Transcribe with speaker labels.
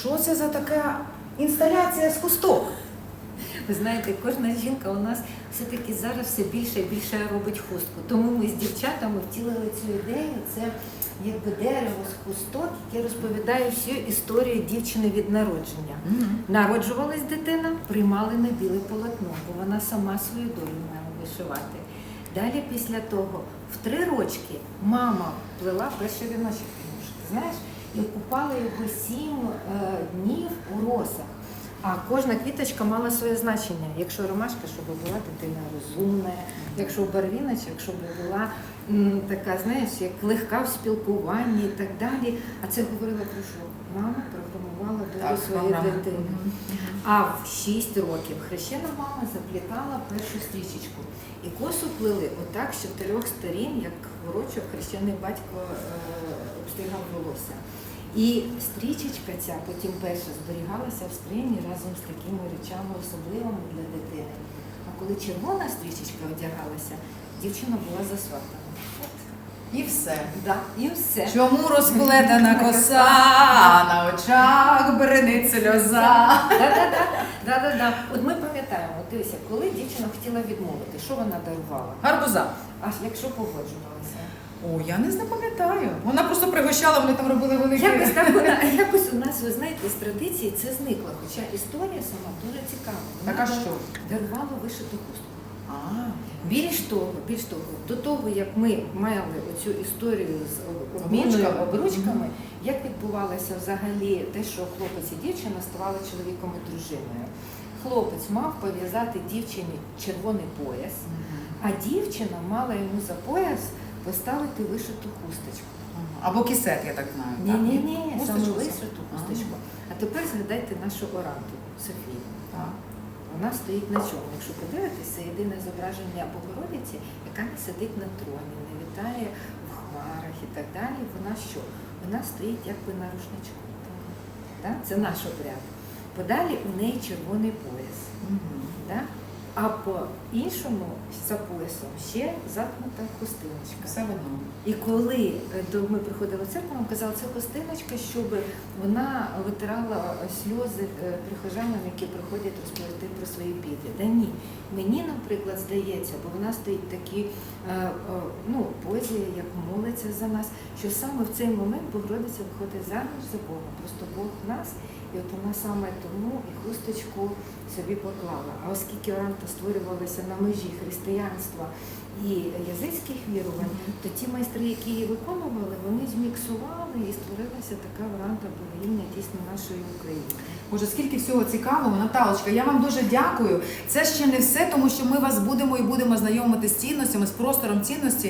Speaker 1: Що це за така інсталяція з хусток?
Speaker 2: Ви знаєте, кожна жінка у нас все-таки зараз все більше і більше робить хустку. Тому ми з дівчатами втілили цю ідею. Це якби дерево з хусток, яке розповідає всю історію дівчини від народження. Народжувалась дитина, приймали на біле полотно, бо вона сама свою долю має вишивати. Далі після того, в три рочки, мама плела перший віночок, знаєш, і купала його сім росах. А кожна квіточка мала своє значення. Якщо ромашка, щоб була дитина розумна, якщо барвіночок, щоб була м, така, знаєш, як легка в спілкуванні і так далі. А це говорила про що? Мама програмувала долю своєї дитини. А в 6 років хрещена мама заплітала першу стрічечку. І косу плели отак, що трьох сторін, як ворочок, хрещений батько е, волосся. І стрічечка ця потім перша зберігалася в скрині разом з такими речами особливими для дитини. А коли червона стрічечка одягалася, дівчина була засватана.
Speaker 1: І все.
Speaker 2: Да, і все.
Speaker 1: Чому розплетена коса, на очах бренить сльоза?
Speaker 2: Да-да-да. От ми пам'ятаємо, дивися, коли дівчина хотіла відмовити, що вона дарувала?
Speaker 1: Гарбуза.
Speaker 2: Аж якщо погоджувалася.
Speaker 1: О, я не запам'ятаю. Вона просто пригощала, вони там робили великі.
Speaker 2: Якось так вона, якось у нас, ви знаєте, з традиції це зникло. Хоча історія сама дуже цікава. Вона
Speaker 1: Так а що?
Speaker 2: дарувала вишиту хустку.
Speaker 1: А,
Speaker 2: Більш того, більш того, до того, як ми мали оцю історію з о- обмінною
Speaker 1: Обручками.
Speaker 2: обручками, як відбувалося взагалі те, що хлопець і дівчина ставали чоловіком і дружиною. Хлопець мав пов'язати дівчині червоний пояс, а дівчина мала йому за пояс поставити вишиту хусточку.
Speaker 1: Або кісет, я так знаю.
Speaker 2: Ні, ні, ні, саме вишиту хусточку. А тепер згадайте нашу оранту Софію.
Speaker 1: Так.
Speaker 2: Вона стоїть на чому? Якщо подивитися, єдине зображення Богородиці, яка не сидить на троні, не вітає в хмарах і так далі. Вона що? Вона стоїть якби на рушничку. Так? Це наш обряд. Подалі у неї червоний пояс.
Speaker 1: Мгм.
Speaker 2: Так? А по іншому за поясом ще заткнута хустиночка.
Speaker 1: Все в одному.
Speaker 2: І коли е, до ми приходили в церкву, нам казали, це хустиночка, щоб вона витирала сльози е, прихожанам, які приходять розповісти про свої біди. Да ні. Мені, наприклад, здається, бо вона стоїть в такій е, е, ну, позі, як молиться за нас, що саме в цей момент Богородиця виходить заміж за Бога. Просто Бог в нас, і от вона саме тому і хусточку собі поклала. А оскільки оранта створювалася на межі християнства і язичських вірувань, то ті майстри, які її виконували, вони зміксували і створилася така варанта богиня дійсно нашої України.
Speaker 1: Боже, скільки всього цікавого, Наталочка, я вам дуже дякую. Це ще не все, тому що ми вас будемо і будемо знайомити з цінностями, з простором цінності.